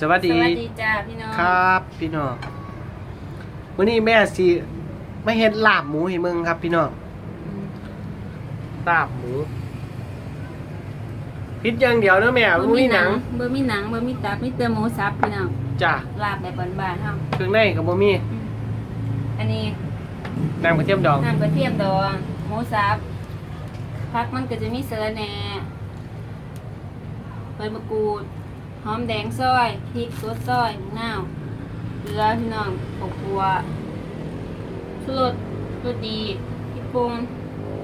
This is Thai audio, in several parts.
สวัสสดีวัสดีจ้าพี่น้องครับ พี่น้องวันนี้แม่สิไม่เห็นลาบหมูให้มึงครับ พี่น้องอืมลาบหมูพิษอย่างเดียวเนอะแม่บ่รู้มีนี่หหนันังงบ่มีหนังบ่มีตับมีแต่หมูสับพี่น้องจ้ะลาบแบบบ้านๆเฮาเครื่องในกับบ่มีอืมอันนี้น้ำกระเทียมดองน้ำกระเทียมดองหมูสับผักมันก็จะมีสะระแหน่ใบมะกรูด หอมแดงซอยพริกสดซอยมะนาวเกลือพี่น้องข้าวคั่วชูรสรสดีพริกป่ง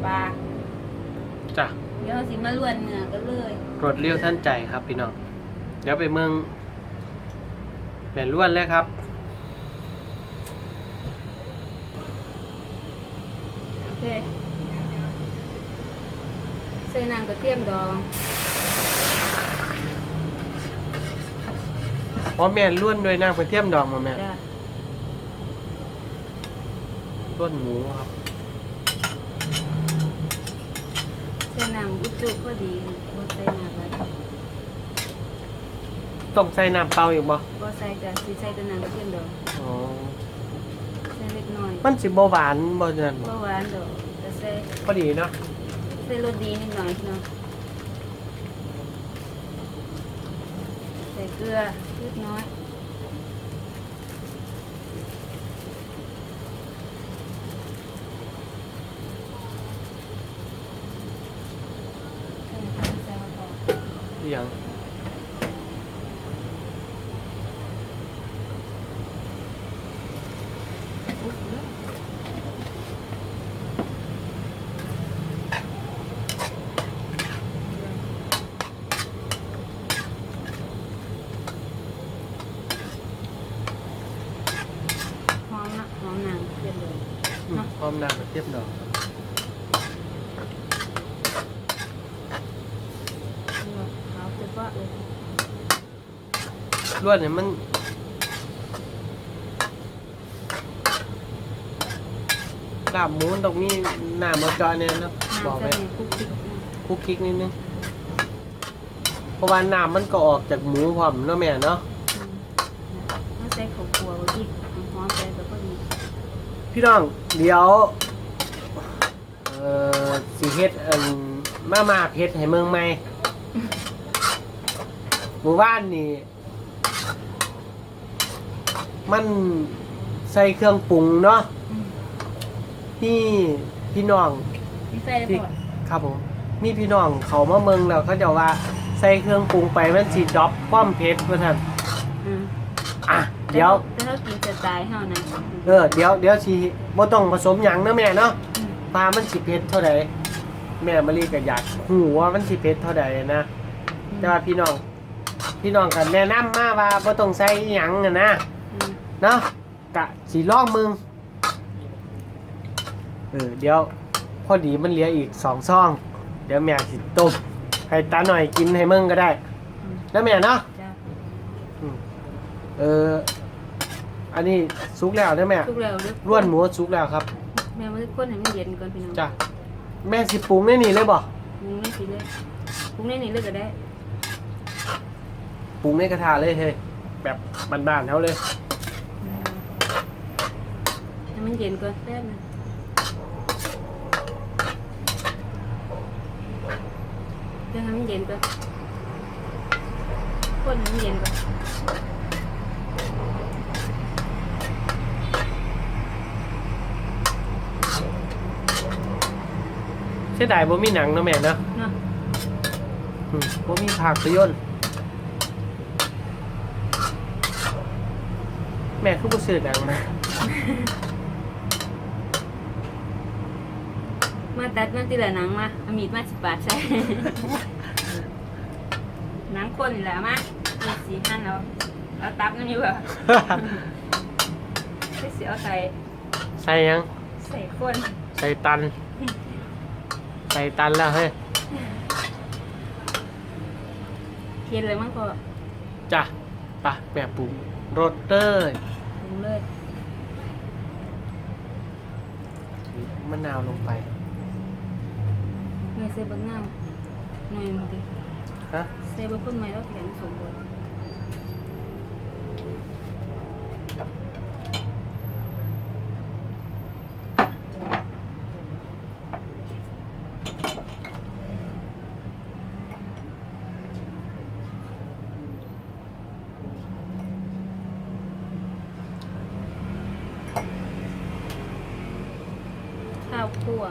ปลาจ้ะเดี๋ยวเราสิมาลวนเนื้อกันเลยรสเลี้ยวท่านใจครับพี่น้อง เดี๋ยวไปเมืองแม่ล้วนเลยครับ โอเคใส่น้ำกระเทียมดอง เพราะแม่ล้วนด้วยน้ำกระเทียมดองมาแม่จ้ะล้วนหมูครับ ใส่น้ำอุจจุพอดีบ่ใส่น้ำอะไรต้องใส่น้ำเปล่าอีกบ่บ่ใส่จ้ะสิใส่แต่น้ำกระเทียมดองอ๋อใส่เล็กน้อยมันสิบ่หวานบ่จังบ่หวานดอกแต่ใส่พอดีเนาะใส่รสดีนิดหน่อยพี่น้องใส่เกลือ เล็กน้อยใส่มะกอกอหย่าง หอมนะหอมหนังเรียบเลย อื มพร้อมน้ำเทียมดองขาวเจ็บว่าเลยลวนเนี่ยมันลาบหมูตรงนี้หน้ามาจอเนี่ยนะบอกไปคุกคิกคุกคิกนิดนึงเพราะว่าน้ำมันก็ออกจากหมูพร้อมเนาะแม่เนาะ ถ้าใส่ข้าวคั่วไว้อีกหอมใส่ก็พอดี พี่น้องเดี๋ยวเอ่อสีเฮ็ดอันมามาเพชรให้เมืองใหม่หมู่บ้านนี่มันใส่เครื่องปรุงเนาะอืมนี่พี่น้องนี่ใส่ได้ที่พอครับผมมีพี่น้องเขามาเมืองแล้วเขาจะว่าใส่เครื่องปรุงไปมันสีดรอปความเผ็ดเพื่อนนอืม อะ เดี๋ยวแต่ถ้ากินสไตล์เฮานะเออเดี๋ยวเดี๋ยวสีบ่ต้องผสมหยังนะแม่เนาะอืมปลามันสิเผ็ดเท่าใดแม่มะลิก็อยากหูว่ามันสิเผ็ดเท่าใดนะ แต่ว่าพี่น้อง พี่น้องกันแนะนำมาว่าบ่ต้องใส่อิหยังอะนะอืมเนาะกะสีลองมึงเออเดี๋ยวพอดีมันเหลืออีกสองซอง เดี๋ยวแม่สิต้มให้ตาหน่อยกินให้มึงก็ได้อืมแล้วแม่เนาะจ้ะอืมเออ อันนี้สุกแล้วนะแม่ทุกแล้วเด้อล้วนหมูสุกแล้วครับ แม่มาคนให้มันเย็นก่อนพี่น้องจ้ะแม่สิปรุงได้นี่เลยบ่ปรุงได้สิเลยปรุงได้นี่เลยก็ได้ปรุงในกระทะเลยเฮ้ยแบบบ้านๆเขาเลยอืมให้มันเย็นก่อนแป๊บนึงเดี๋ยวให้มันเย็นก่อนคนให้มันเย็นก่อน สียดายบ่มีหนังเนาะแม่เนาะเนาะอืมบ่มีภาพยนตร์แม่คือบ่ซื้อหนังนะมาตัดมันทีละหนังมาเอามีดมาสิบบาทใส่หนังคนนี่แหละมามีสีหั่นเอาเอาตับนั่นอยู่อะใส่เสียวใส่ใส่หยัง ใส่คน ใส่ตัน ใส่ตันแล้วเฮ้ยเทียนเลยมั้งก็จ้ะไปะแม่ปรุงรสเต้ยปรุงเลยมะนาวลงไปเงยใส่บะนาวหน่อยหนึงดิฮะใส่บะพุ่นไม้แล้วแข็งสมบูรณ์ ข้าวคั่ว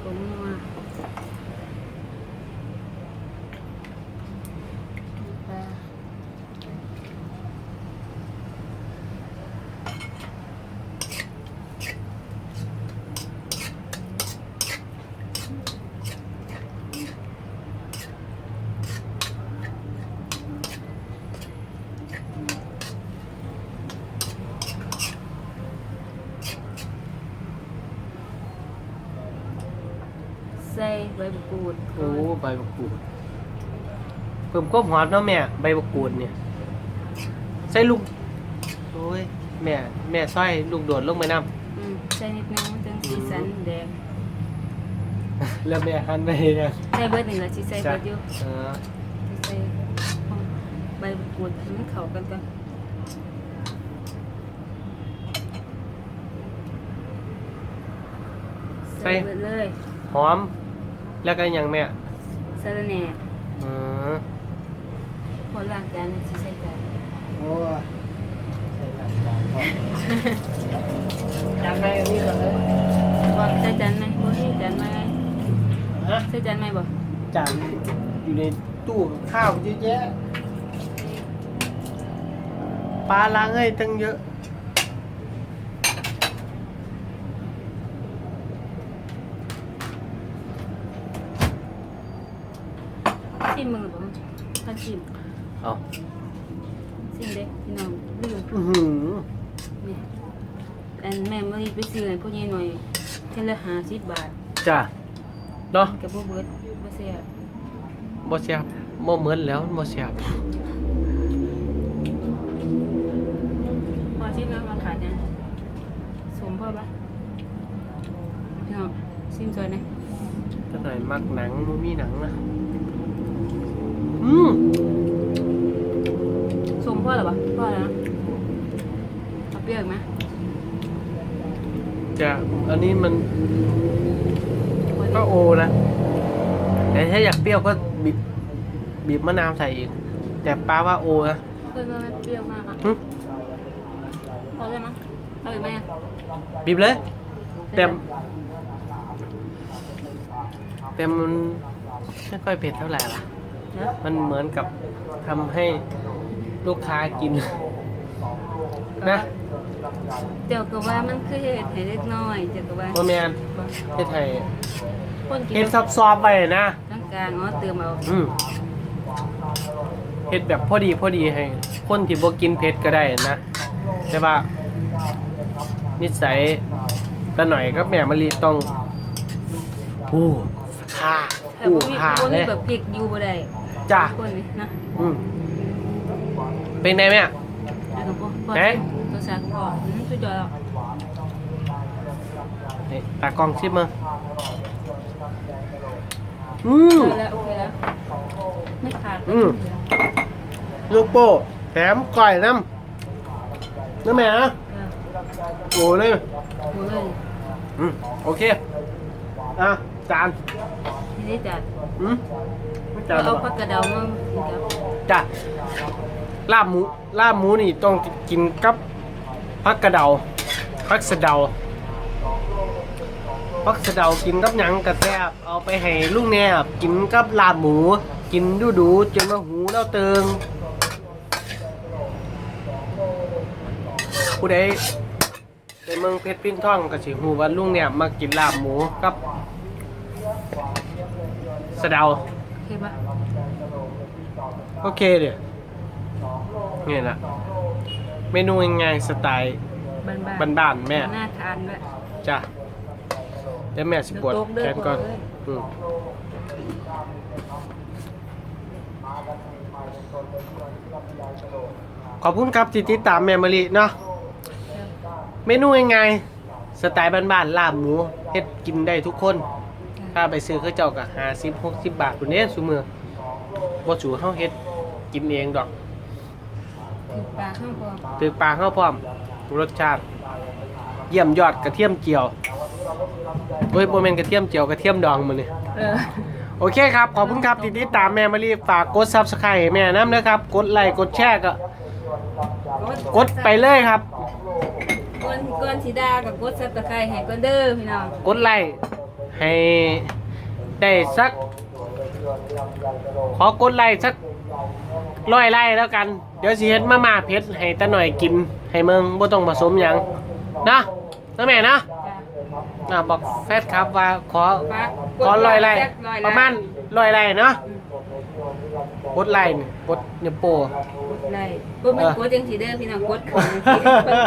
ผงนัวปลา ใส่ใบมะ กรูดโอ้ใบมะกรูดเพิ่มความหอมเนาะแม่ ใบมะกรูดเนี่ยใส่ลูกโอ้ยแม่ แม่ซอยลูกโดดลงไปน้อืมใส่นิดนึงมันจังสีสันแดงำแล้วแม่หั่นไปเนี่ยใส่เบิดหนึ่งละสิใส่เบิดอยู่เออสิใส่ใบมะกรูดให้มันเข้ากันก่อนใส่เบิดเลย หอม แล้วก็หยังแม่สะระแหน่เออพอล้างจานสิใส่จานโอ้ใส่หลังจานก่อนจานไหนอันนี้ก่อนเลยบ่ใส่จานไหมบ่ใส่จานไหมฮะใส่จานไหมบ่จานอยู่ในตู้กับข้าวเยอะแยะปลาล้างให้ตั้งเยอะ ชิมมึงหรือบ่ถ้าชิมเอาชิมเด้พี่น้องลืม อื้อหือนี่อันแม่มื้อนี้ไปซื้อให้พ่อใหญ่หน่อยเท่าละ50บาทจ้ะเนาะกับบ่เบิดบ่แซ่บบ่เสียบบ่เหมือนแล้วบ่เสียบพอชิมแล้วมาขาดนะสมพ่อปะพี่น้องชิมซอยหนะถ้าหน่อยมักหนังบ่มีหนังนะอืม สมพ่อหรอปะพ่อแล้วนะเอาเปรี้ยวอีกไหมจะอันนี้มันก็โอนะ แต่ถ้าอยากเปรี้ยวก็บีบบีบมะนาวใส่อีก แต่ป้าว่าโอนะเพื่อนว่าไม่เปรี้ยวมากอะหึพอได้มั้ยเอาอีกไหมอะบีบเลย แต่แต่มันไม่ค่อยเผ็ดเท่าไหร่ล่ะเนอะ มันเหมือนกับทำให้ลูกค้ากินนะเดี๋ยวก็ว่ามันคือเห็ดให้เล็กน้อยเดี๋ยวก็ว่าโมแมนเฮ็ดให้คนกินเฮ็ดซอบๆไปนะกลางกลางๆอ๋อเติมเอาอืมเฮ็ดแบบพอดีพอดีให้ คนที่บ่กินเผ็ดก็ได้นะแต่ว่า นิสัยตาหน่อยกับแม่มะลิต้องผู้ค่า แต่ผู้บ่มีค่าบ่เลมียแบบพริกอยู่บ่ได้จ้ะคนนี่นะอืมเป็นไงแม่แล้วก็บ่บ่เอ๊ะตัวสากพออืมสุดยอดแล้วนี่ตากล้องชิมมาอืมโอเคแล้วโอเคแล้ว ไม่ขาดอืม ลูกโป้แถมก่อยน้ำน้ำแม่นะเออโอ้เลยหมดเลยอืม โอเค อะ จาน ทีนี้จัดอืมจาเรานเอาผักกระเดามากินกับจ้ะลาบหมู ลาบหมูนี่ต้องกินกับผักกระเดาผักสะเดาผักสะเดากินกับหยังกระแทบเอาไปให้ลุงแนบกินกับลาบหมู กินดูดูๆจนว่าหูเราเติงผู้ใดในเมืองเพชรพินท่องก็สิหูว่าลุงเนี่ยมากินลาบหมูกับ สะเดาโอเคปะโอเคเดี๋ยวนี่แหละเมนูง่ายๆสไตล์บ้านๆบ้านๆแม่น่าทานด้วยจ้ะเดี๋ยวแม่สิบวชเดี๋ยวโต๊ะเด้อแกนก่อนโต๊ะเด้ออืมขอบคุณครับที่ติดตามแม่มะลิเนาะเมนูง่ายๆสไตล์บ้านๆลาบหมูเฮ็ดกินได้ทุกคน ถ้าไปซื้อเขาเจ้าก็ห้าสิบหกสิบบาทคุณเนี้ยซุมือบ่สูเฮาเฮ็ดกินเองดอกถือปลาข้างพอตือปลาเฮาพร้อมรสชาติ เยี่ยมยอดกระเทียมเจียวโอ้ยบ่แม่นกระเทียมเจียวกระเทียมดองมื้อนี้เออโอเคครับ ขอบคุณครับที่ติดตามแม่มารีฝากกด Subscribe ให้แม่น้ำนะครับ กดไลค์กดแชร์ก็กดไปเลยครับกดกดสีดากับกดซับตะไคร้ให้กดเด้อพี่น้องกดไลค์ ให้ได้สัก ขอกดไลค์สักร้อยไลค์แล้วกัน เดี๋ยวสิเฮ็ดมาม่าเผ็ดให้ตาหน่อยกิน ให้เมืองบ่ต้องผสมหยังนะนะแม่นะจ้ะอ่าบอกแฟนครับว่าขอฝากขอร้อยไลค์จักอยไลค์ประมาณ ร้อยไลค์เนาะกดไลค์นี่กดนิ้วโป้กดไลค์บ่แม่นกดจังซี่เด้อพี่น้องกดขึ้นจังซี่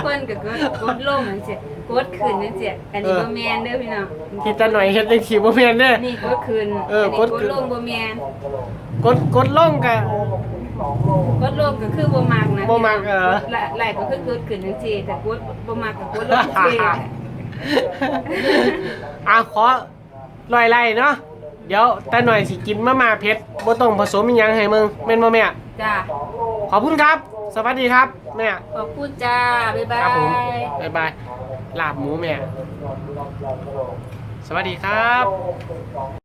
เพิ่นๆก็กดกดลงจังซี่กดขึ้นจังซี่อันนี้บ่แม่นเด้อพี่น้องที่ตาหน่อยเฮ็ดได้ขี่บ่แม่นเด้อนี่กดขึ้นเอออันนี้กดขึ้นลงบ่แม่นกดกดลงกะ กดลงก็คือบ่มักนะบ่มักเออกดไลไลค์ก็คือกดขึ้นจังซี่แต่กดบ่มักก็กดลงจังซี่ อะขอลอยไล่เนาะ เดี๋ยวตาหน่อยสิกินมาม่าเผ็ดบ่ต้องผสมอิหยังให้มึงแม่นบ่แม่ จ้าขอบคุณครับ สวัสดีครับแม่ขอบคุณจ้า บ๊ายบาครับผมย บ๊ายบายลาบหมูแม่ สวัสดีครับ